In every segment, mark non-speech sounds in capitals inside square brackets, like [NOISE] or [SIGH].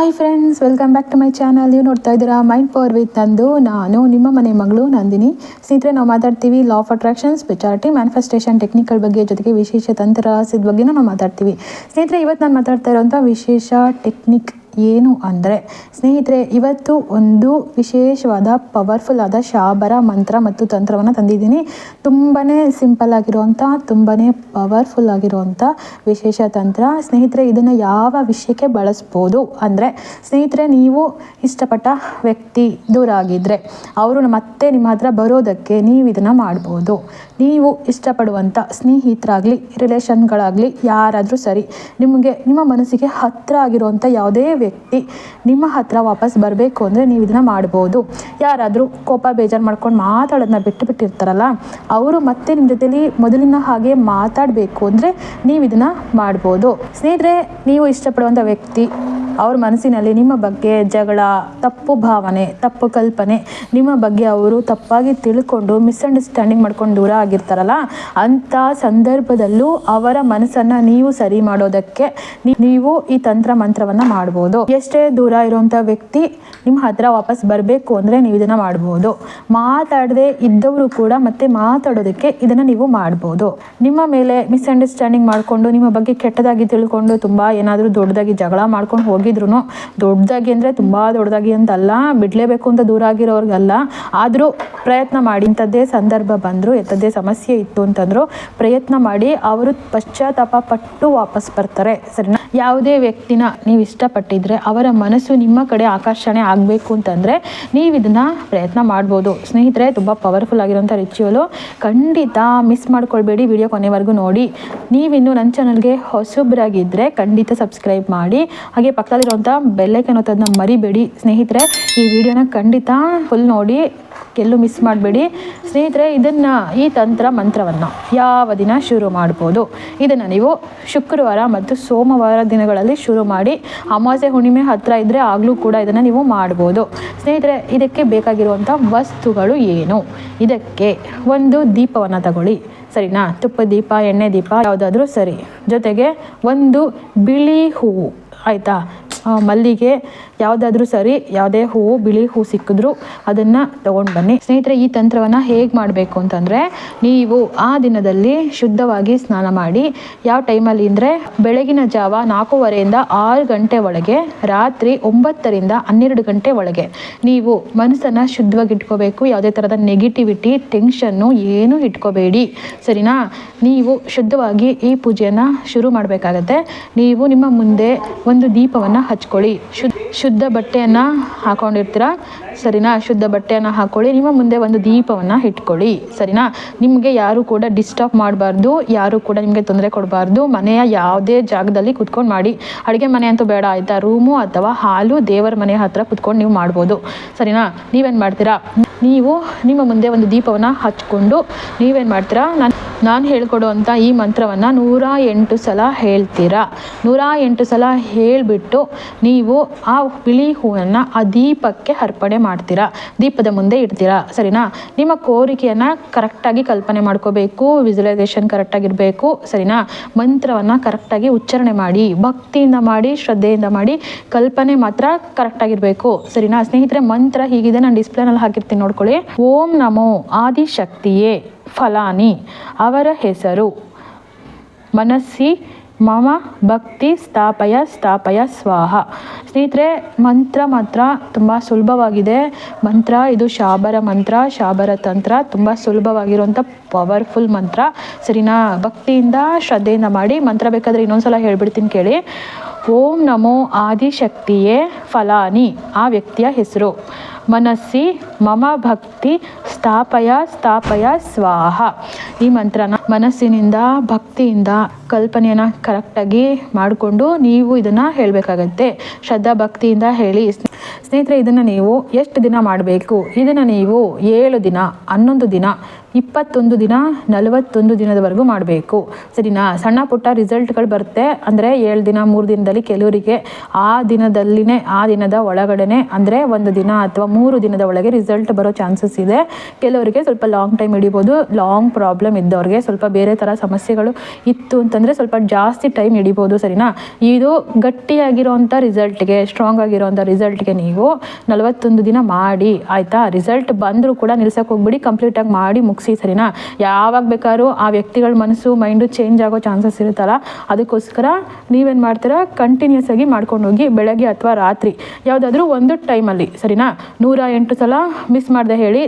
Hi friends welcome back to my channel ನೀವು ನೋಡ್ತಾ ಇದ್ದೀರಾ? ಮೈಂಡ್ ಪವರ್ ವಿತ್ ನಂದು. ನಾನು ನಿಮ್ಮ ಮನೆ ಮಗಳು ನಂದಿನಿ. ಸ್ನೇಹಿತರೆ, ನಾವು ಮಾತಾಡ್ತೀವಿ law of attraction ಸ್ಪೆಚಾರಿಟಿ manifestation technical ಬಗ್ಗೆ ಜೊತೆಗೆ ವಿಶೇಷ ತಂತ್ರ ಬಗ್ಗೆನೂ ನಾವು ಮಾತಾಡ್ತೀವಿ. ಸ್ನೇಹಿತರೆ, ಇವತ್ತು ನಾನು ಮಾತಾಡ್ತಾ ಇರೋಂಥ ವಿಶೇಷ ಟೆಕ್ನಿಕ್ ಏನು ಅಂದರೆ, ಸ್ನೇಹಿತರೆ, ಇವತ್ತು ಒಂದು ವಿಶೇಷವಾದ ಪವರ್ಫುಲ್ ಆದ ಶಾಬರ ಮಂತ್ರ ಮತ್ತು ತಂತ್ರವನ್ನು ತಂದಿದ್ದೀನಿ. ತುಂಬಾ ಸಿಂಪಲ್ ಆಗಿರುವಂಥ ತುಂಬಾ ಪವರ್ಫುಲ್ ಆಗಿರುವಂಥ ವಿಶೇಷ ತಂತ್ರ. ಸ್ನೇಹಿತರೆ, ಇದನ್ನು ಯಾವ ವಿಷಯಕ್ಕೆ ಬಳಸ್ಬೋದು ಅಂದರೆ, ಸ್ನೇಹಿತರೆ, ನೀವು ಇಷ್ಟಪಟ್ಟ ವ್ಯಕ್ತಿ ದೂರ ಆಗಿದ್ದರೆ ಅವರು ಮತ್ತೆ ನಿಮ್ಮ ಹತ್ರ ಬರೋದಕ್ಕೆ ನೀವು ಇದನ್ನು ಮಾಡ್ಬೋದು. ನೀವು ಇಷ್ಟಪಡುವಂಥ ಸ್ನೇಹಿತರಾಗಲಿ ರಿಲೇಷನ್ಗಳಾಗಲಿ ಯಾರಾದರೂ ಸರಿ, ನಿಮಗೆ, ನಿಮ್ಮ ಮನಸ್ಸಿಗೆ ಹತ್ತಿರ ಆಗಿರುವಂಥ ಯಾವುದೇ ವ್ಯಕ್ತಿ ನಿಮ್ಮ ಹತ್ರ ವಾಪಸ್ ಬರಬೇಕು ಅಂದರೆ ನೀವು ಇದನ್ನ ಮಾಡ್ಬೋದು. ಯಾರಾದರೂ ಕೋಪ, ಬೇಜಾರು ಮಾಡ್ಕೊಂಡು ಮಾತಾಡೋದನ್ನ ಬಿಟ್ಟು ಬಿಟ್ಟಿರ್ತಾರಲ್ಲ, ಅವರು ಮತ್ತೆ ನಿಮ್ಮ ಜೊತೆಲಿ ಮೊದಲಿನ ಹಾಗೆ ಮಾತಾಡಬೇಕು ಅಂದರೆ ನೀವು ಇದನ್ನ ಮಾಡ್ಬೋದು. ಸ್ನೇಹಿತರೆ, ನೀವು ಇಷ್ಟಪಡುವಂಥ ವ್ಯಕ್ತಿ ಅವ್ರ ಮನಸ್ಸಿನಲ್ಲಿ ನಿಮ್ಮ ಬಗ್ಗೆ ಜಗಳ, ತಪ್ಪು ಭಾವನೆ, ತಪ್ಪು ಕಲ್ಪನೆ, ನಿಮ್ಮ ಬಗ್ಗೆ ಅವರು ತಪ್ಪಾಗಿ ತಿಳ್ಕೊಂಡು ಮಿಸ್ಅಂಡರ್ಸ್ಟ್ಯಾಂಡಿಂಗ್ ಮಾಡ್ಕೊಂಡು ದೂರ ಆಗಿರ್ತಾರಲ್ಲ ಅಂಥ ಸಂದರ್ಭದಲ್ಲೂ ಅವರ ಮನಸ್ಸನ್ನು ನೀವು ಸರಿ ಮಾಡೋದಕ್ಕೆ ನೀವು ಈ ತಂತ್ರ ಮಂತ್ರವನ್ನು ಮಾಡ್ಬೋದು. ಎಷ್ಟೇ ದೂರ ಇರುವಂಥ ವ್ಯಕ್ತಿ ನಿಮ್ಮ ಹತ್ರ ವಾಪಸ್ ಬರಬೇಕು ಅಂದರೆ ನೀವು ಇದನ್ನು ಮಾಡ್ಬೋದು. ಮಾತಾಡದೆ ಇದ್ದವರು ಕೂಡ ಮತ್ತೆ ಮಾತಾಡೋದಕ್ಕೆ ಇದನ್ನು ನೀವು ಮಾಡ್ಬೋದು. ನಿಮ್ಮ ಮೇಲೆ ಮಿಸ್ಅಂಡರ್ಸ್ಟ್ಯಾಂಡಿಂಗ್ ಮಾಡಿಕೊಂಡು, ನಿಮ್ಮ ಬಗ್ಗೆ ಕೆಟ್ಟದಾಗಿ ತಿಳ್ಕೊಂಡು, ತುಂಬ ಏನಾದರೂ ದೊಡ್ಡದಾಗಿ ಜಗಳ ಮಾಡ್ಕೊಂಡು ಹೋಗಿದ್ರು ದೊಡ್ಡದಾಗಿ ಅಂದರೆ ತುಂಬ ದೊಡ್ಡದಾಗಿ ಅಂತಲ್ಲ, ಬಿಡಲೇಬೇಕು ಅಂತ ದೂರ ಆಗಿರೋರ್ಗಲ್ಲ. ಆದರೂ ಪ್ರಯತ್ನ ಮಾಡಿ ಇಂಥದ್ದೇ ಸಂದರ್ಭ ಬಂದರು ಎಂಥದ್ದೇ ಸಮಸ್ಯೆ ಇತ್ತು ಅಂತಂದ್ರು ಪ್ರಯತ್ನ ಮಾಡಿ ಅವರು ಪಶ್ಚಾತ್ತಾಪ ಪಟ್ಟು ವಾಪಸ್ ಬರ್ತಾರೆ, ಸರಿನಾ? ಯಾವುದೇ ವ್ಯಕ್ತಿನ ನೀವು ಇಷ್ಟಪಟ್ಟಿದ್ರೆ ಅವರ ಮನಸ್ಸು ನಿಮ್ಮ ಕಡೆ ಆಕರ್ಷಣೆ ಆಗಬೇಕು ಅಂತಂದರೆ ನೀವು ಇದನ್ನು ಪ್ರಯತ್ನ ಮಾಡ್ಬೋದು. ಸ್ನೇಹಿತರೆ, ತುಂಬ ಪವರ್ಫುಲ್ ಆಗಿರೋಂಥ ರಿಚುವಲು ಖಂಡಿತ ಮಿಸ್ ಮಾಡ್ಕೊಳ್ಬೇಡಿ ವಿಡಿಯೋ ಕೊನೆವರೆಗೂ ನೋಡಿ. ನೀವಿನ್ನು ನನ್ನ ಚಾನಲ್ಗೆ ಹೊಸಬ್ರಾಗಿದ್ದರೆ ಖಂಡಿತ ಸಬ್ಸ್ಕ್ರೈಬ್ ಮಾಡಿ. ಹಾಗೆ ಪಕ್ಕದಲ್ಲಿರುವಂಥ ಬೆಲ್ಲೈಕನ್ ಒತ್ತೋದನ್ನ ಮರಿಬೇಡಿ. ಸ್ನೇಹಿತರೆ, ಈ ವಿಡಿಯೋನ ಖಂಡಿತ ಫುಲ್ ನೋಡಿ ಎಲ್ಲೂ ಮಿಸ್ ಮಾಡಬೇಡಿ. ಸ್ನೇಹಿತರೆ, ಇದನ್ನು ಈ ತಂತ್ರ ಮಂತ್ರವನ್ನು ಯಾವ ದಿನ ಶುರು ಮಾಡ್ಬೋದು? ಇದನ್ನು ನೀವು ಶುಕ್ರವಾರ ಮತ್ತು ಸೋಮವಾರ ದಿನಗಳಲ್ಲಿ ಶುರು ಮಾಡಿ ಅಮಾವಾಸ್ಯೆ, ಹುಣ್ಣಿಮೆ ಹತ್ತಿರ ಇದ್ದರೆ ಆಗಲೂ ಕೂಡ ಇದನ್ನು ನೀವು ಮಾಡ್ಬೋದು. ಸ್ನೇಹಿತರೆ, ಇದಕ್ಕೆ ಬೇಕಾಗಿರುವಂಥ ವಸ್ತುಗಳು ಏನು? ಇದಕ್ಕೆ ಒಂದು ದೀಪವನ್ನು ತಗೊಳ್ಳಿ. ಸರಿನಾ? ತುಪ್ಪ ದೀಪ, ಎಣ್ಣೆ ದೀಪ, ಯಾವುದಾದ್ರೂ ಸರಿ. ಜೊತೆಗೆ ಒಂದು ಬಿಳಿ ಹೂವು, ಆಯಿತಾ? ಮಲ್ಲಿಗೆ ಯಾವುದಾದ್ರೂ ಸರಿ ಯಾವುದೇ ಹೂವು, ಬಿಳಿ ಹೂ ಸಿಕ್ಕಿದ್ರು ಅದನ್ನು ತೊಗೊಂಡು ಬನ್ನಿ. ಸ್ನೇಹಿತರೆ, ಈ ತಂತ್ರವನ್ನು ಹೇಗೆ ಮಾಡಬೇಕು ಅಂತಂದರೆ, ನೀವು ಆ ದಿನದಲ್ಲಿ ಶುದ್ಧವಾಗಿ ಸ್ನಾನ ಮಾಡಿ, ಯಾವ ಟೈಮಲ್ಲಿ ಅಂದರೆ ಬೆಳಗಿನ ಜಾವ ನಾಲ್ಕೂವರೆಯಿಂದ ಆರು ಗಂಟೆ ಒಳಗೆ, ರಾತ್ರಿ ಒಂಬತ್ತರಿಂದ ಹನ್ನೆರಡು ಗಂಟೆ ಒಳಗೆ ನೀವು ಮನಸ್ಸನ್ನು ಶುದ್ಧವಾಗಿ ಇಟ್ಕೋಬೇಕು ಯಾವುದೇ ಥರದ ನೆಗೆಟಿವಿಟಿ ಟೆನ್ಷನ್ನು ಏನೂ ಇಟ್ಕೋಬೇಡಿ. ಸರಿನಾ? ನೀವು ಶುದ್ಧವಾಗಿ ಈ ಪೂಜೆಯನ್ನು ಶುರು ಮಾಡಬೇಕಾಗತ್ತೆ. ನೀವು ನಿಮ್ಮ ಮುಂದೆ ಒಂದು ದೀಪವನ್ನು ಹಚ್ಕೊಳ್ಳಿ. ಶುದ್ಧ ಶುದ್ಧ ಬಟ್ಟೆಯನ್ನು ಹಾಕೊಂಡಿರ್ತೀರ? ಸರಿನಾ? ಶುದ್ಧ ಬಟ್ಟೆಯನ್ನು ಹಾಕೊಳ್ಳಿ. ನಿಮ್ಮ ಮುಂದೆ ಒಂದು ದೀಪವನ್ನು ಇಟ್ಕೊಳ್ಳಿ. ಸರಿನಾ? ನಿಮಗೆ ಯಾರು ಕೂಡ ಡಿಸ್ಟರ್ಬ್ ಮಾಡಬಾರ್ದು. ಯಾರು ಕೂಡ ನಿಮಗೆ ತೊಂದರೆ ಕೊಡಬಾರ್ದು. ಮನೆಯ ಯಾವುದೇ ಜಾಗದಲ್ಲಿ ಕುತ್ಕೊಂಡು ಮಾಡಿ. ಅಡುಗೆ ಮನೆ ಅಂತೂ ಬೇಡ ಆಯಿತಾ? ರೂಮು ಅಥವಾ ಹಾಲು ದೇವರ ಮನೆ ಹತ್ರ ಕುತ್ಕೊಂಡು ನೀವು ಮಾಡ್ಬೋದು. ಸರಿನಾ? ನೀವೇನು ಮಾಡ್ತೀರಾ? ನೀವು ನಿಮ್ಮ ಮುಂದೆ ಒಂದು ದೀಪವನ್ನು ಹಚ್ಕೊಂಡು ನೀವೇನು ಮಾಡ್ತೀರಾ? ನಾನು ನಾನು ಹೇಳ್ಕೊಡುವಂಥ ಈ ಮಂತ್ರವನ್ನು ನೂರ ಎಂಟು ಸಲ ಹೇಳ್ತೀರಾ? ನೂರ ಎಂಟು ಸಲ ಹೇಳಿಬಿಟ್ಟು ನೀವು ಆ ಬಿಳಿ ಹೂವನ್ನು ಆ ದೀಪಕ್ಕೆ ಅರ್ಪಣೆ ಮಾಡ್ತೀರಾ? ದೀಪದ ಮುಂದೆ ಇಡ್ತೀರಾ? ಸರಿನಾ? ನಿಮ್ಮ ಕೋರಿಕೆಯನ್ನು ಕರೆಕ್ಟಾಗಿ ಕಲ್ಪನೆ ಮಾಡ್ಕೋಬೇಕು ವಿಜುವಲೈಸೇಷನ್ ಕರೆಕ್ಟಾಗಿರಬೇಕು, ಸರಿನಾ? ಮಂತ್ರವನ್ನು ಕರೆಕ್ಟಾಗಿ ಉಚ್ಚಾರಣೆ ಮಾಡಿ, ಭಕ್ತಿಯಿಂದ ಮಾಡಿ, ಶ್ರದ್ಧೆಯಿಂದ ಮಾಡಿ ಕಲ್ಪನೆ ಮಾತ್ರ ಕರೆಕ್ಟಾಗಿರಬೇಕು. ಸರಿನಾ? ಸ್ನೇಹಿತರೆ, ಮಂತ್ರ ಹೀಗಿದೆ. ನಾನು ಡಿಸ್ಪ್ಲೇನಲ್ಲಿ ಹಾಕಿರ್ತೀನಿ ನೋಡ್ಕೊಳ್ಳಿ. ಓಂ ನಮೋ ಆದಿಶಕ್ತಿಯೇ. ಫಲಾನಿ ಅವರ ಹೆಸರು. ಮನಸ್ಸಿ ಮಮ ಭಕ್ತಿ ಸ್ಥಾಪಯ ಸ್ಥಾಪಯ ಸ್ವಾಹ. ಸ್ನೇಹಿತರೆ, ಮಂತ್ರ ಮಾತ್ರ ತುಂಬ ಸುಲಭವಾಗಿದೆ. ಮಂತ್ರ, ಇದು ಶಾಬರ ಮಂತ್ರ, ಶಾಬರ ತಂತ್ರ ತುಂಬ ಸುಲಭವಾಗಿರುವಂಥ ಪವರ್ಫುಲ್ ಮಂತ್ರ. ಸರಿನಾ? ಭಕ್ತಿಯಿಂದ ಶ್ರದ್ಧೆಯಿಂದ ಮಾಡಿ ಮಂತ್ರ ಬೇಕಾದರೆ ಇನ್ನೊಂದ್ಸಲ ಹೇಳ್ಬಿಡ್ತೀನಿ ಕೇಳಿ. ಓಂ ನಮೋ ಆದಿಶಕ್ತಿಯೇ ಫಲಾನಿ ಆ ವ್ಯಕ್ತಿಯ ಹೆಸರು. ಮನಸ್ಸಿ ಮಮ ಭಕ್ತಿ ಸ್ಥಾಪಯ ಸ್ಥಾಪಯ ಸ್ವಾಹ. ಈ ಮಂತ್ರನ ಮನಸ್ಸಿನಿಂದ, ಭಕ್ತಿಯಿಂದ ಕಲ್ಪನೆಯನ್ನು ಕರೆಕ್ಟಾಗಿ ಮಾಡಿಕೊಂಡು ನೀವು ಇದನ್ನು ಹೇಳಬೇಕಾಗತ್ತೆ. ಶ್ರದ್ಧಾ ಭಕ್ತಿಯಿಂದ ಹೇಳಿ. ಸ್ನೇಹಿತರೆ, ಇದನ್ನು ನೀವು ಎಷ್ಟು ದಿನ ಮಾಡಬೇಕು? ಇದನ್ನು ನೀವು ಏಳು ದಿನ, ಹನ್ನೊಂದು ದಿನ ಇಪ್ಪತ್ತೊಂದು ದಿನ ನಲವತ್ತೊಂದು ದಿನದವರೆಗೂ ಮಾಡಬೇಕು. ಸರಿನಾ? ಸಣ್ಣ ಪುಟ್ಟ ರಿಸಲ್ಟ್ಗಳು ಬರುತ್ತೆ. ಅಂದರೆ ಏಳು ದಿನ, ಮೂರು ದಿನದಲ್ಲಿ ಕೆಲವರಿಗೆ ಆ ದಿನದಲ್ಲಿನೇ, ಆ ದಿನದ ಒಳಗಡೆನೆ, ಅಂದರೆ ಒಂದು ದಿನ ಅಥವಾ ಮೂರು ದಿನದ ಒಳಗೆ ರಿಸಲ್ಟ್ ಬರೋ ಚಾನ್ಸಸ್ ಇದೆ. ಕೆಲವರಿಗೆ ಸ್ವಲ್ಪ ಲಾಂಗ್ ಟೈಮ್ ಹಿಡಿಬೋದು. ಲಾಂಗ್ ಪ್ರಾಬ್ಲಮ್ ಇದ್ದವ್ರಿಗೆ ಸ್ವಲ್ಪ ಬೇರೆ ಥರ ಸಮಸ್ಯೆಗಳು ಇತ್ತು ಅಂತಂದರೆ ಸ್ವಲ್ಪ ಜಾಸ್ತಿ ಟೈಮ್ ಹಿಡಿಬೋದು. ಸರಿನಾ? ಇದು ಗಟ್ಟಿಯಾಗಿರೋವಂಥ ರಿಸಲ್ಟ್ಗೆ, ಸ್ಟ್ರಾಂಗ್ ಆಗಿರೋವಂಥ ರಿಸಲ್ಟ್ಗೆ ನೀವು ನಲವತ್ತೊಂದು ದಿನ ಮಾಡಿ, ಆಯಿತಾ? ರಿಸಲ್ಟ್ ಬಂದರೂ ಕೂಡ ನಿಲ್ಸೋಕೆ ಹೋಗ್ಬಿಡಿ, ಕಂಪ್ಲೀಟಾಗಿ ಮಾಡಿ ಮುಗಿಸಿ ಸರಿನಾ? ಯಾವಾಗ ಬೇಕಾದ್ರೂ ಆ ವ್ಯಕ್ತಿಗಳ ಮನಸ್ಸು ಮೈಂಡು ಚೇಂಜ್ ಆಗೋ ಚಾನ್ಸಸ್ ಇರುತ್ತಲ್ಲ? ಅದಕ್ಕೋಸ್ಕರ ನೀವೇನು ಮಾಡ್ತೀರಾ? ಕಂಟಿನ್ಯೂಸ್ ಆಗಿ ಮಾಡ್ಕೊಂಡು ಹೋಗಿ ಬೆಳಗ್ಗೆ ಅಥವಾ ರಾತ್ರಿ, ಯಾವುದಾದ್ರೂ ಒಂದು ಟೈಮಲ್ಲಿ ಸರಿನಾ? ನೂರ ಎಂಟು ಸಲ ಮಿಸ್ ಮಾಡದೆ ಹೇಳಿ,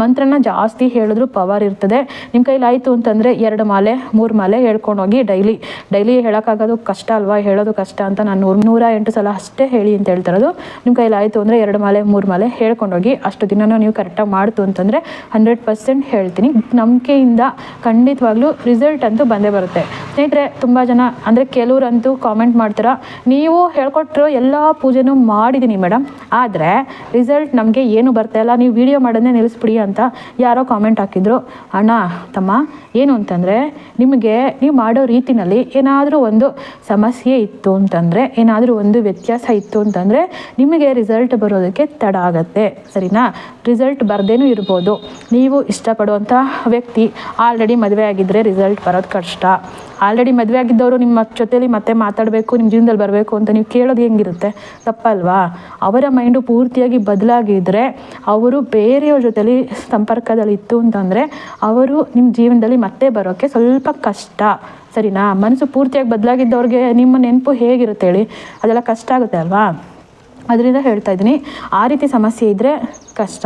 ಮಂತ್ರನ ಜಾಸ್ತಿ ಹೇಳಿದ್ರು ಪವರ್ ಇರ್ತದೆ. ನಿಮ್ಮ ಕೈಲಿ ಆಯಿತು ಅಂತಂದರೆ ಎರಡು ಮಾಲೆ, ಮೂರು ಮಾಲೆ ಹೇಳ್ಕೊಂಡು ಹೋಗಿ ಡೈಲಿ ಡೈಲಿ ಹೇಳೋಕ್ಕಾಗೋದು ಕಷ್ಟ ಅಲ್ವಾ? ಹೇಳೋದು ಕಷ್ಟ ಅಂತ ನಾನು ನೂರು, ನೂರ ಎಂಟು ಸಲ ಅಷ್ಟೇ ಹೇಳಿ ಅಂತ ಹೇಳ್ತಿರೋದು. ನಿಮ್ಮ ಕೈಲಿ ಆಯಿತು ಅಂದರೆ ಎರಡು ಮಾಲೆ, ಮೂರು ಮಾಲೆ ಹೇಳ್ಕೊಂಡೋಗಿ ಅಷ್ಟು ದಿನನೂ ನೀವು ಕರೆಕ್ಟಾಗಿ ಮಾಡ್ತು ಅಂತಂದರೆ ಹಂಡ್ರೆಡ್ ಪರ್ಸೆಂಟ್ ಹೇಳ್ತೀನಿ. ನಂಬಿಕೆಯಿಂದ ಖಂಡಿತವಾಗ್ಲೂ ರಿಸಲ್ಟ್ ಅಂತೂ ಬಂದೇ ಬರುತ್ತೆ. ಸ್ನೇಹಿತರೆ, ತುಂಬ ಜನ ಅಂದರೆ ಕೆಲವರಂತೂ ಕಾಮೆಂಟ್ ಮಾಡ್ತೀರ? ನೀವು ಹೇಳ್ಕೊಟ್ಟಿರೋ ಎಲ್ಲ ಪೂಜೆನೂ ಮಾಡಿದ್ದೀನಿ ಮೇಡಮ್ ಆದರೆ ರಿಸಲ್ಟ್ ನಮಗೆ ಏನು ಇಲ್ಲ. ನೀವು ವಿಡಿಯೋ ಮಾಡೋದನ್ನೇ ನಿಲ್ಲಿಸ್ಬಿಡಿ ಅಂತ ಯಾರೋ ಕಾಮೆಂಟ್ ಹಾಕಿದ್ರು. ಅಣ್ಣ, ತಮ್ಮ, ಏನು ಅಂತಂದರೆ ನಿಮಗೆ ನೀವು ಮಾಡೋ ರೀತಿನಲ್ಲಿ ಏನಾದರೂ ಒಂದು ಸಮಸ್ಯೆ ಇತ್ತು ಅಂತಂದರೆ, ಏನಾದರೂ ಒಂದು ವ್ಯತ್ಯಾಸ ಇತ್ತು ಅಂತಂದರೆ ನಿಮಗೆ ರಿಸಲ್ಟ್ ಬರೋದಕ್ಕೆ ತಡ ಆಗತ್ತೆ. ಸರಿನಾ? ರಿಸಲ್ಟ್ ಬರ್ದೇನೂ ಇರ್ಬೋದು. ನೀವು ಇಷ್ಟಪಡುವಂಥ ವ್ಯಕ್ತಿ ಆಲ್ರೆಡಿ ಮದುವೆ ಆಗಿದ್ದರೆ ರಿಸಲ್ಟ್ ಬರೋದು ಕಷ್ಟ. ಆಲ್ರೆಡಿ ಮದುವೆ ಆಗಿದ್ದವರು ನಿಮ್ಮ ಜೊತೆಯಲ್ಲಿ ಮತ್ತೆ ಮಾತಾಡಬೇಕು ನಿಮ್ಮ ಜೀವನದಲ್ಲಿ ಬರಬೇಕು ಅಂತ ನೀವು ಕೇಳೋದು ಹೆಂಗಿರುತ್ತೆ? ತಪ್ಪಲ್ವಾ? ಅವರ ಮೈಂಡು ಪೂರ್ತಿಯಾಗಿ ಬದಲಾಗಿದ್ದರೆ ಅವರು ಬೇರೆಯವ್ರ ಜೊತೆಲಿ ಸಂಪರ್ಕದಲ್ಲಿ ಇತ್ತು ಅಂತಂದರೆ ಅವರು ನಿಮ್ಮ ಜೀವನದಲ್ಲಿ ಮತ್ತೆ ಬರೋಕ್ಕೆ ಸ್ವಲ್ಪ ಕಷ್ಟ. ಸರಿನಾ? ಮನಸ್ಸು ಪೂರ್ತಿಯಾಗಿ ಬದಲಾಗಿದ್ದವ್ರಿಗೆ ನಿಮ್ಮ ನೆನಪು ಹೇಗಿರುತ್ತೆ ಹೇಳಿ? ಅದೆಲ್ಲ ಕಷ್ಟ ಆಗುತ್ತೆ ಅಲ್ವಾ? ಅದರಿಂದ ಹೇಳ್ತಾ ಇದ್ದೀನಿ, ಆ ರೀತಿ ಸಮಸ್ಯೆ ಇದ್ದರೆ ಕಷ್ಟ.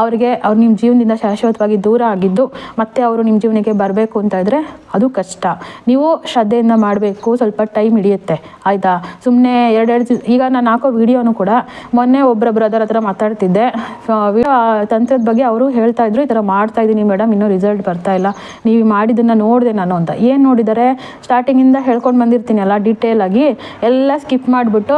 ಅವ್ರಿಗೆ ಅವ್ರು ನಿಮ್ಮ ಜೀವನದಿಂದ ಶಾಶ್ವತವಾಗಿ ದೂರ ಆಗಿದ್ದು ಮತ್ತೆ ಅವರು ನಿಮ್ಮ ಜೀವನಕ್ಕೆ ಬರಬೇಕು ಅಂತ ಇದ್ದರೆ ಅದು ಕಷ್ಟ. ನೀವು ಶ್ರದ್ಧೆಯಿಂದ ಮಾಡಬೇಕು, ಸ್ವಲ್ಪ ಟೈಮ್ ಹಿಡಿಯುತ್ತೆ. ಆಯಿತಾ? ಸುಮ್ಮನೆ ಎರಡೆರಡು ಈಗ ನಾನು ಹಾಕೋ ವಿಡಿಯೋನು ಕೂಡ ಮೊನ್ನೆ ಒಬ್ಬರ ಬ್ರದರ್ ಹತ್ರ ಮಾತಾಡ್ತಿದ್ದೆ. ತಂತ್ರದ ಬಗ್ಗೆ ಅವರು ಹೇಳ್ತಾ ಇದ್ರು, ಈ ಥರ ಮಾಡ್ತಾ ಇದ್ದೀನಿ ಮೇಡಮ್ ಇನ್ನೂ ರಿಸಲ್ಟ್ ಬರ್ತಾ ಇಲ್ಲ. ನೀವು ಮಾಡಿದ್ದನ್ನು ನೋಡಿದೆ ನಾನು ಅಂತ. ಏನು ನೋಡಿದರೆ? ಸ್ಟಾರ್ಟಿಂಗಿಂದ ಹೇಳ್ಕೊಂಡು ಬಂದಿರ್ತೀನಿ ಅಲ್ಲ ಆಗಿ. ಎಲ್ಲ ಸ್ಕಿಪ್ ಮಾಡಿಬಿಟ್ಟು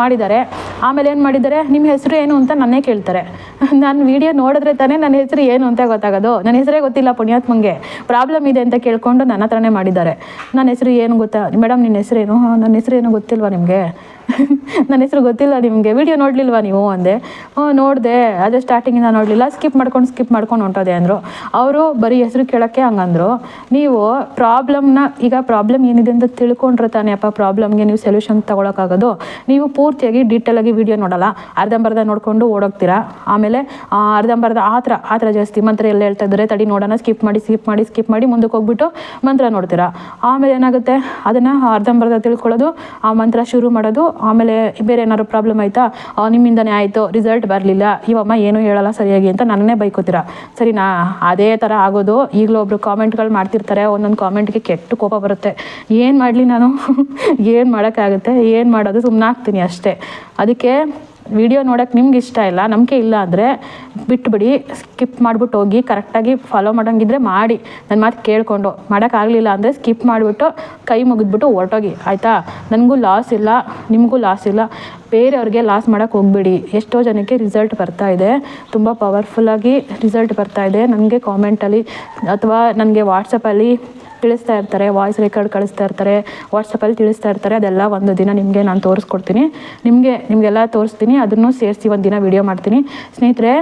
ಮಾಡಿದ್ದಾರೆ ಆಮೇಲೆ ಏನು ಮಾಡಿದ್ದಾರೆ ನಿಮ್ಮ ಹೆಸರು ಏನು ಅಂತ ನನ್ನೇ ಕೇಳ್ತಾರೆ. [LAUGHS] ನಾನು ವಿಡಿಯೋ ನೋಡಿದ್ರೆ ತಾನೇ ನನ್ನ ಹೆಸರು ಏನು ಅಂತ ಗೊತ್ತಾಗೋದು. ನನ್ನ ಹೆಸರೇ ಗೊತ್ತಿಲ್ಲ ಪುಣ್ಯಾತ್ಮಂಗೆ. ಪ್ರಾಬ್ಲಮ್ ಇದೆ ಅಂತ ಕೇಳ್ಕೊಂಡು ನನ್ನ ಹತ್ರನೇ ಮಾಡಿದ್ದಾರೆ. ನನ್ನ ಹೆಸರು ಏನು ಗೊತ್ತಾ? ಮೇಡಮ್ ನಿನ್ನ ಹೆಸರೇನು? ನನ್ನ ಹೆಸರು ಏನು ಗೊತ್ತಿಲ್ವಾ ನಿಮಗೆ? [LAUGHS] ನನ್ನ ಹೆಸರು ಗೊತ್ತಿಲ್ಲ, ನಿಮಗೆ ವಿಡಿಯೋ ನೋಡಲಿಲ್ವಾ ನೀವು ಅಂದೆ. ಹ್ಞೂ ನೋಡಿದೆ, ಅದೇ ಸ್ಟಾರ್ಟಿಂಗಿಂದ ನೋಡಲಿಲ್ಲ ಸ್ಕಿಪ್ ಮಾಡ್ಕೊಂಡು ಸ್ಕಿಪ್ ಮಾಡ್ಕೊಂಡು ಹೊಂಟೋದೆ ಅಂದರು. ಅವರು ಬರೀ ಹೆಸರು ಕೇಳೋಕ್ಕೆ ಹಂಗಂದ್ರು. ನೀವು ಪ್ರಾಬ್ಲಮ್ನ ಈಗ ಪ್ರಾಬ್ಲಮ್ ಏನಿದೆ ಅಂತ ತಿಳ್ಕೊಂಡ್ರೆ ತಾನೇ ಅಪ್ಪ ಪ್ರಾಬ್ಲಮ್ಗೆ ನೀವು ಸೊಲ್ಯೂಷನ್ ತೊಗೊಳಕ್ಕಾಗೋದು. ನೀವು ಪೂರ್ತಿಯಾಗಿ ಡೀಟೇಲಾಗಿ ವಿಡಿಯೋ ನೋಡೋಲ್ಲ. ಅರ್ಧಂಬರ್ಧ ನೋಡಿಕೊಂಡು ಓಡೋಗ್ತೀರಾ. ಆಮೇಲೆ ಅರ್ಧಂಬರ್ಧ, ಆ ಥರ ಆ ಥರ ಜಾಸ್ತಿ ಮಂತ್ರ ಎಲ್ಲ ಹೇಳ್ತಾ ಇದ್ದಾರೆ. ತಡಿ ನೋಡೋಣ ಸ್ಕಿಪ್ ಮಾಡಿ ಸ್ಕಿಪ್ ಮಾಡಿ ಸ್ಕಿಪ್ ಮಾಡಿ ಮುಂದಕ್ಕೆ ಹೋಗ್ಬಿಟ್ಟು ಮಂತ್ರ ನೋಡ್ತೀರಾ. ಆಮೇಲೆ ಏನಾಗುತ್ತೆ? ಅದನ್ನು ಅರ್ಧಂಬರ್ಧ ತಿಳ್ಕೊಳ್ಳೋದು, ಆ ಮಂತ್ರ ಶುರು ಮಾಡೋದು ಆಮೇಲೆ ಬೇರೆ ಏನಾದ್ರು ಪ್ರಾಬ್ಲಮ್ ಆಯಿತಾ? ನಿಮ್ಮಿಂದನೇ ಆಯಿತು ರಿಸಲ್ಟ್ ಬರಲಿಲ್ಲ. ಇವಮ್ಮ ಏನೂ ಹೇಳಲ್ಲ ಸರಿಯಾಗಿ ಅಂತ ನನ್ನೇ ಸರಿ ಸರಿನಾ ಅದೇ ಥರ ಆಗೋದು. ಈಗಲೂ ಒಬ್ರು ಕಾಮೆಂಟ್ಗಳು ಮಾಡ್ತಿರ್ತಾರೆ. ಒಂದೊಂದು ಕಾಮೆಂಟ್ಗೆ ಕೆಟ್ಟ ಕೋಪ ಬರುತ್ತೆ. ಏನು ಮಾಡಲಿ ನಾನು? [LAUGHS] ಏನು ಮಾಡೋಕ್ಕಾಗುತ್ತೆ? ಏನು ಮಾಡೋದು? ಸುಮ್ಮನಾಗ್ತೀನಿ ಅಷ್ಟೇ. ಅದಕ್ಕೆ ವಿಡಿಯೋ ನೋಡೋಕೆ ನಿಮ್ಗೆ ಇಷ್ಟ ಇಲ್ಲ, ನಂಬಿಕೆ ಇಲ್ಲ ಅಂದರೆ ಬಿಟ್ಬಿಡಿ ಸ್ಕಿಪ್ ಮಾಡಿಬಿಟ್ಟು ಹೋಗಿ ಕರೆಕ್ಟಾಗಿ ಫಾಲೋ ಮಾಡೋಂಗಿದ್ರೆ ಮಾಡಿ. ನನ್ನ ಮಾತು ಕೇಳಿಕೊಂಡು ಮಾಡೋಕ್ಕಾಗಲಿಲ್ಲ ಅಂದರೆ ಸ್ಕಿಪ್ ಮಾಡಿಬಿಟ್ಟು ಕೈ ಮುಗಿದ್ಬಿಟ್ಟು ಹೊರಟೋಗಿ, ಆಯಿತಾ? ನನಗೂ ಲಾಸ್ ಇಲ್ಲ, ನಿಮಗೂ ಲಾಸ್ ಇಲ್ಲ. ಬೇರೆಯವ್ರಿಗೆ ಲಾಸ್ ಮಾಡೋಕ್ಕೆ ಹೋಗ್ಬೇಡಿ. ಎಷ್ಟೋ ಜನಕ್ಕೆ ರಿಸಲ್ಟ್ ಬರ್ತಾ ಇದೆ. ತುಂಬ ಪವರ್ಫುಲ್ಲಾಗಿ ರಿಸಲ್ಟ್ ಬರ್ತಾ ಇದೆ. ನನಗೆ ಕಾಮೆಂಟಲ್ಲಿ ಅಥವಾ ನನಗೆ ವಾಟ್ಸಪ್ಪಲ್ಲಿ ತಿಳಿಸ್ತಾ ಇರ್ತಾರೆ ವಾಯ್ಸ್ ರೆಕಾರ್ಡ್ ಕಳಿಸ್ತಾ ಇರ್ತಾರೆ ವಾಟ್ಸಪ್ಪಲ್ಲಿ ತಿಳಿಸ್ತಾ ಇರ್ತಾರೆ, ಅದೆಲ್ಲ ಒಂದು ದಿನ ನಿಮಗೆ ನಾನು ತೋರಿಸ್ಕೊಡ್ತೀನಿ. ನಿಮಗೆ, ನಿಮಗೆಲ್ಲ ತೋರಿಸ್ತೀನಿ, ಅದನ್ನು ಸೇರಿಸಿ ಒಂದು ದಿನ ವಿಡಿಯೋ ಮಾಡ್ತೀನಿ. ಸ್ನೇಹಿತರೆ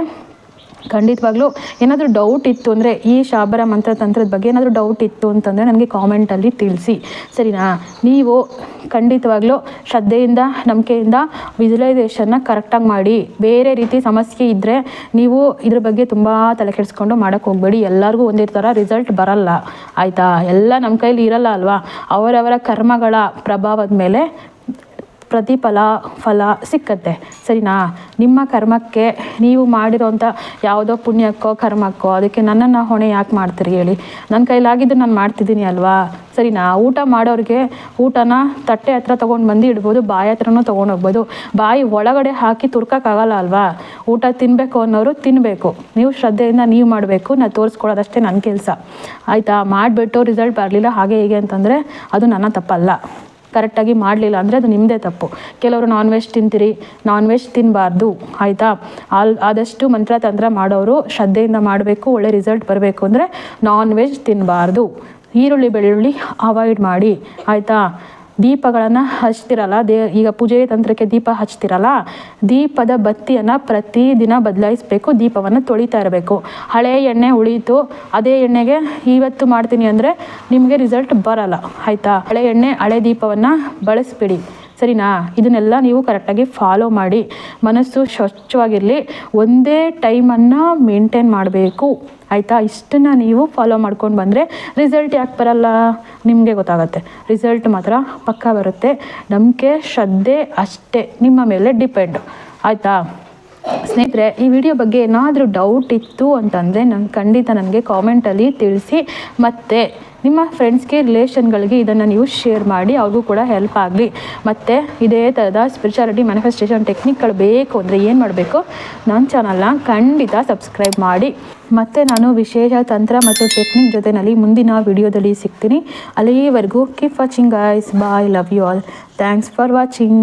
ಖಂಡಿತವಾಗ್ಲೂ ಏನಾದರೂ ಡೌಟ್ ಇತ್ತು ಅಂದರೆ ಈ ಶಾಬರ ಮಂತ್ರ ತಂತ್ರದ ಬಗ್ಗೆ ಏನಾದರೂ ಡೌಟ್ ಇತ್ತು ಅಂತಂದರೆ ನನಗೆ ಕಾಮೆಂಟಲ್ಲಿ ತಿಳಿಸಿ. ಸರಿನಾ? ನೀವು ಖಂಡಿತವಾಗ್ಲೂ ಶ್ರದ್ಧೆಯಿಂದ, ನಂಬಿಕೆಯಿಂದ ವಿಜುಲೈಸೇಷನ್ನ ಕರೆಕ್ಟಾಗಿ ಮಾಡಿ. ಬೇರೆ ರೀತಿ ಸಮಸ್ಯೆ ಇದ್ದರೆ ನೀವು ಇದ್ರ ಬಗ್ಗೆ ತುಂಬ ತಲೆ ಕೆಡಿಸ್ಕೊಂಡು ಮಾಡೋಕ್ಕೆ ಹೋಗಬೇಡಿ. ಎಲ್ಲರಿಗೂ ಒಂದೇ ಥರ ರಿಸಲ್ಟ್ ಬರಲ್ಲ. ಆಯಿತಾ? ಎಲ್ಲ ನಮ್ಮ ಕೈಲಿ ಇರಲ್ಲ ಅಲ್ವಾ? ಅವರವರ ಕರ್ಮಗಳ ಪ್ರಭಾವದ ಮೇಲೆ ಪ್ರತಿಫಲ, ಫಲ ಸಿಕ್ಕತ್ತೆ. ಸರಿನಾ? ನಿಮ್ಮ ಕರ್ಮಕ್ಕೆ ನೀವು ಮಾಡಿರೋಂಥ ಯಾವುದೋ ಪುಣ್ಯಕ್ಕೋ, ಕರ್ಮಕ್ಕೋ, ಅದಕ್ಕೆ ನನ್ನನ್ನು ಹೊಣೆ ಯಾಕೆ ಮಾಡ್ತೀರಿ ಹೇಳಿ. ನನ್ನ ಕೈಲಾಗಿದ್ದು ನಾನು ಮಾಡ್ತಿದ್ದೀನಿ ಅಲ್ವಾ? ಸರಿನಾ? ಊಟ ಮಾಡೋರಿಗೆ ಊಟನ ತಟ್ಟೆ ಹತ್ರ ತೊಗೊಂಡು ಬಂದು ಇಡ್ಬೋದು, ಬಾಯಿ ಹತ್ರನೂ ತೊಗೊಂಡು ಹೋಗ್ಬೋದು. ಬಾಯಿ ಒಳಗಡೆ ಹಾಕಿ ತುರ್ಕೋಕ್ಕಾಗಲ್ಲ ಅಲ್ವಾ? ಊಟ ತಿನ್ನಬೇಕು ಅನ್ನೋರು ತಿನ್ನಬೇಕು ನೀವು ಶ್ರದ್ಧೆಯಿಂದ ನೀವು ಮಾಡಬೇಕು ನಾನು ತೋರಿಸ್ಕೊಳ್ಳೋದಷ್ಟೇ ನನ್ನ ಕೆಲಸ. ಆಯಿತಾ? ಮಾಡಿಬಿಟ್ಟು ರಿಸಲ್ಟ್ ಬರಲಿಲ್ಲ, ಹಾಗೆ ಹೀಗೆ ಅಂತಂದರೆ ಅದು ನನ್ನ ತಪ್ಪಲ್ಲ. ಕರೆಕ್ಟಾಗಿ ಮಾಡಲಿಲ್ಲ ಅಂದರೆ ಅದು ನಿಮ್ಮದೇ ತಪ್ಪು. ಕೆಲವರು ನಾನ್ ವೆಜ್ ತಿಂತೀರಿ ನಾನ್ ವೆಜ್ ತಿನ್ನಬಾರ್ದು ಆಯಿತಾ? ಆಲ್, ಆದಷ್ಟು ಮಂತ್ರ ತಂತ್ರ ಮಾಡೋರು ಶ್ರದ್ಧೆಯಿಂದ ಮಾಡಬೇಕು, ಒಳ್ಳೆ ರಿಸಲ್ಟ್ ಬರಬೇಕು ಅಂದರೆ ನಾನ್ ವೆಜ್ ತಿನ್ನಬಾರ್ದು ಈರುಳ್ಳಿ, ಬೆಳ್ಳುಳ್ಳಿ ಅವಾಯ್ಡ್ ಮಾಡಿ, ಆಯಿತಾ? ದೀಪಗಳನ್ನು ಹಚ್ತಿರಲ್ಲ, ದೇ, ಈಗ ಪೂಜೆ ತಂತ್ರಕ್ಕೆ ದೀಪ ಹಚ್ತಿರಲ್ಲ, ದೀಪದ ಬತ್ತಿಯನ್ನು ಪ್ರತಿದಿನ ಬದಲಾಯಿಸಬೇಕು, ದೀಪವನ್ನು ತೊಳಿತಾ ಇರಬೇಕು. ಹಳೆ ಎಣ್ಣೆ ಉಳಿಯಿತು, ಅದೇ ಎಣ್ಣೆಗೆ ಇವತ್ತು ಮಾಡ್ತೀನಿ ಅಂದರೆ ನಿಮಗೆ ರಿಸಲ್ಟ್ ಬರಲ್ಲ, ಆಯಿತಾ? ಹಳೆ ಎಣ್ಣೆ, ಹಳೆ ದೀಪವನ್ನು ಬಳಸ್ಬಿಡಿ. ಸರಿನಾ? ಇದನ್ನೆಲ್ಲ ನೀವು ಕರೆಕ್ಟಾಗಿ ಫಾಲೋ ಮಾಡಿ. ಮನಸ್ಸು ಸ್ವಚ್ಛವಾಗಿರಲಿ. ಒಂದೇ ಟೈಮನ್ನು ಮೇಂಟೈನ್ ಮಾಡಬೇಕು. ಆಯಿತಾ? ಇಷ್ಟನ್ನು ನೀವು ಫಾಲೋ ಮಾಡ್ಕೊಂಡು ಬಂದರೆ ರಿಸಲ್ಟ್ ಯಾಕೆ ಬರಲ್ಲ? ನಿಮಗೆ ಗೊತ್ತಾಗುತ್ತೆ. ರಿಸಲ್ಟ್ ಮಾತ್ರ ಪಕ್ಕಾ ಬರುತ್ತೆ. ನಂಬಿಕೆ, ಶ್ರದ್ಧೆ ಅಷ್ಟೇ. ನಿಮ್ಮ ಮೇಲೆ ಡಿಪೆಂಡ್ ಆಯಿತಾ? ಸ್ನೇಹಿತರೆ, ಈ ವಿಡಿಯೋ ಬಗ್ಗೆ ಏನಾದರೂ ಡೌಟ್ ಇತ್ತು ಅಂತಂದರೆ ನಂಗೆ ಖಂಡಿತ ನನಗೆ ಕಾಮೆಂಟಲ್ಲಿ ತಿಳಿಸಿ. ಮತ್ತು ನಿಮ್ಮ ಫ್ರೆಂಡ್ಸ್ಗೆ ರಿಲೇಷನ್ಗಳಿಗೆ ಇದನ್ನು ನೀವು ಶೇರ್ ಮಾಡಿ, ಅವ್ರಿಗೂ ಕೂಡ ಹೆಲ್ಪ್ ಆಗಲಿ. ಮತ್ತು ಇದೇ ಥರದ ಸ್ಪಿರಿಚುಯಾಲಿಟಿ ಮ್ಯಾನಿಫೆಸ್ಟೇಷನ್ ಟೆಕ್ನಿಕ್ಗಳು ಬೇಕು ಅಂದರೆ ಏನು ಮಾಡಬೇಕು? ನನ್ನ ಚಾನಲ್ನ ಖಂಡಿತ ಸಬ್ಸ್ಕ್ರೈಬ್ ಮಾಡಿ. ಮತ್ತು ನಾನು ವಿಶೇಷ ತಂತ್ರ ಮತ್ತು ಟೆಕ್ನಿಕ್ ಜೊತೆಯಲ್ಲಿ ಮುಂದಿನ ವಿಡಿಯೋದಲ್ಲಿ ಸಿಗ್ತೀನಿ. ಅಲ್ಲಿವರೆಗೂ keep watching ice bye love you all thanks for watching